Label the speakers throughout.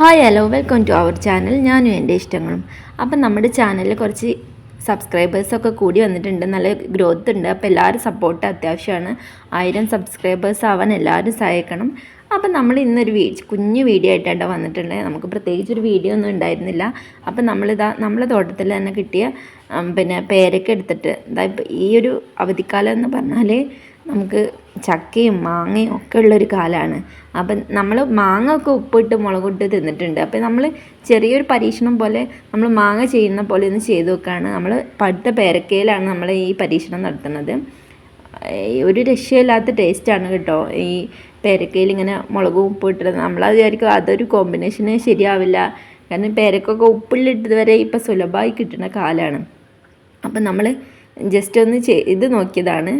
Speaker 1: Hi hello welcome to our channel ഞാനും എന്റെ ഇഷ്ടങ്ങളും. അപ്പം നമ്മുടെ ചാനലിൽ കുറച്ച് സബ്സ്ക്രൈബേഴ്സൊക്കെ കൂടി വന്നിട്ടുണ്ട്. നല്ല ഗ്രോത്ത് ഉണ്ട്. അപ്പോൾ എല്ലാവരും സപ്പോർട്ട് അത്യാവശ്യമാണ്. ആയിരം സബ്സ്ക്രൈബേഴ്സ് ആവാൻ എല്ലാവരും സഹായിക്കണം. അപ്പം നമ്മൾ ഇന്നൊരു വീ കുഞ്ഞു വീഡിയോ ആയിട്ടാണ് വന്നിട്ടുണ്ട് നമുക്ക് പ്രത്യേകിച്ച് ഒരു വീഡിയോ ഒന്നും ഉണ്ടായിരുന്നില്ല. അപ്പം നമ്മളിതാ നമ്മളെ തോട്ടത്തിൽ തന്നെ കിട്ടിയ പിന്നെ പേരൊക്കെ എടുത്തിട്ട് ഇതാ ഈ ഒരു അവധിക്കാലം എന്ന് പറഞ്ഞാൽ നമുക്ക് ചക്കയും മാങ്ങയും ഒക്കെ ഉള്ളൊരു കാലമാണ് അപ്പം നമ്മൾ മാങ്ങ ഒക്കെ ഉപ്പിട്ട് മുളകിട്ട് തിന്നിട്ടുണ്ട്. അപ്പം നമ്മൾ ചെറിയൊരു പരീക്ഷണം പോലെ നമ്മൾ മാങ്ങ ചെയ്യുന്ന പോലെ ഒന്ന് ചെയ്ത് നോക്കുകയാണ് നമ്മൾ പഴുത്ത പേരക്കയിലാണ് നമ്മൾ ഈ പരീക്ഷണം നടത്തുന്നത്. ഒരു രക്ഷയില്ലാത്ത ടേസ്റ്റാണ് കേട്ടോ. ഈ പേരക്കയിൽ ഇങ്ങനെ മുളകും ഉപ്പും ഇട്ടിട്ട് നമ്മളത് വിചാരിക്കും അതൊരു കോമ്പിനേഷന് ശരിയാവില്ല. കാരണം പേരക്കൊക്കെ ഉപ്പിലിട്ടത് വരെ ഇപ്പം സുലഭമായി കിട്ടുന്ന കാലമാണ് അപ്പം നമ്മൾ ജസ്റ്റ് ഒന്ന് ചെയ്ത് നോക്കിയതാണ്.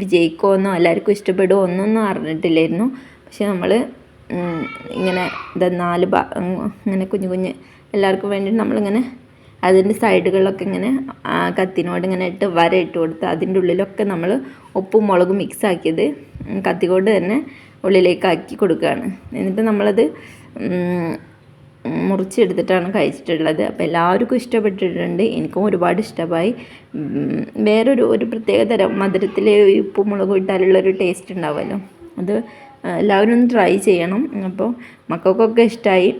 Speaker 1: വിജയിക്കുമെന്നോ എല്ലാവർക്കും ഇഷ്ടപ്പെടുമോ ഒന്നൊന്നും അറിഞ്ഞിട്ടില്ലായിരുന്നു. പക്ഷെ നമ്മൾ ഇങ്ങനെ ഇത് നാല് ഭാ ഇങ്ങനെ കുഞ്ഞു കുഞ്ഞ് എല്ലാവർക്കും വേണ്ടി നമ്മളിങ്ങനെ അതിന്റെ സൈഡുകളിലൊക്കെ ഇങ്ങനെ കത്തിനോട് ഇങ്ങനെ ഇട്ട് വര ഇട്ട് കൊടുത്ത് അതിന്റെ ഉള്ളിലൊക്കെ നമ്മൾ ഉപ്പും മുളകും മിക്സ് ആക്കിയത് കത്തി കൊണ്ട് തന്നെ ഉള്ളിലേക്ക് ആക്കി കൊടുക്കുകയാണ്. എന്നിട്ട് നമ്മളത് മുറിച്ചെടുത്തിട്ടാണ് കഴിച്ചിട്ടുള്ളത്. അപ്പോൾ എല്ലാവർക്കും ഇഷ്ടപ്പെട്ടിട്ടുണ്ട്. എനിക്കും ഒരുപാട് ഇഷ്ടമായി. വേറൊരു ഒരു പ്രത്യേക തരം മധുരത്തിൽ ഉപ്പും മുളകും ഇട്ടാലുള്ള ഒരു ടേസ്റ്റ് ഉണ്ടാവുമല്ലോ അത് എല്ലാവരും ഒന്ന് ട്രൈ ചെയ്യണം. അപ്പോൾ മക്കൾക്കൊക്കെ ഇഷ്ടമായി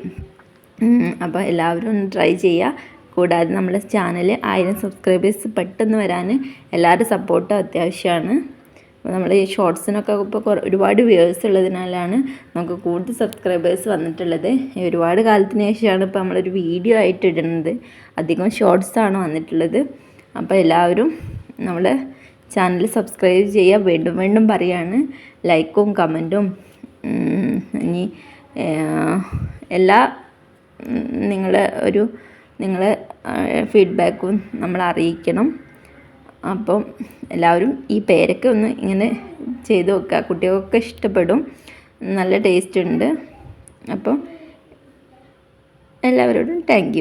Speaker 1: അപ്പോൾ എല്ലാവരും ഒന്ന് ട്രൈ ചെയ്യുക. കൂടാതെ നമ്മുടെ ചാനൽ ആയിരം സബ്സ്ക്രൈബേഴ്സ് പെട്ടെന്ന് വരാൻ എല്ലാവരുടെ സപ്പോർട്ടും അത്യാവശ്യമാണ്. നമ്മൾ ഈ ഷോർട്സിനൊക്കെ ഇപ്പോൾ ഒരുപാട് വ്യൂവേഴ്സ് ഉള്ളതിനാലാണ് നമുക്ക് കൂടുതൽ സബ്സ്ക്രൈബേഴ്സ് വന്നിട്ടുള്ളത്. ഒരുപാട് കാലത്തിന് ശേഷമാണ് ഇപ്പോൾ നമ്മളൊരു വീഡിയോ ആയിട്ട് ഇടുന്നത്. അധികം ഷോർട്സാണ് വന്നിട്ടുള്ളത്. അപ്പോൾ എല്ലാവരും നമ്മുടെ ചാനൽ സബ്സ്ക്രൈബ് ചെയ്യുക വീണ്ടും വീണ്ടും പറയാണ്. ലൈക്കും കമന്റും ഇനി എല്ലാ നിങ്ങളുടെ ഒരു നിങ്ങളെ ഫീഡ്ബാക്കും നമ്മൾ അറിയിക്കണം. അപ്പം എല്ലാവരും ഈ പേരൊക്കെ ഒന്ന് ഇങ്ങനെ ചെയ്ത് നോക്കുക കുട്ടികൾക്കൊക്കെ ഇഷ്ടപ്പെടും. നല്ല ടേസ്റ്റ് ഉണ്ട്. അപ്പം എല്ലാവരോടും താങ്ക്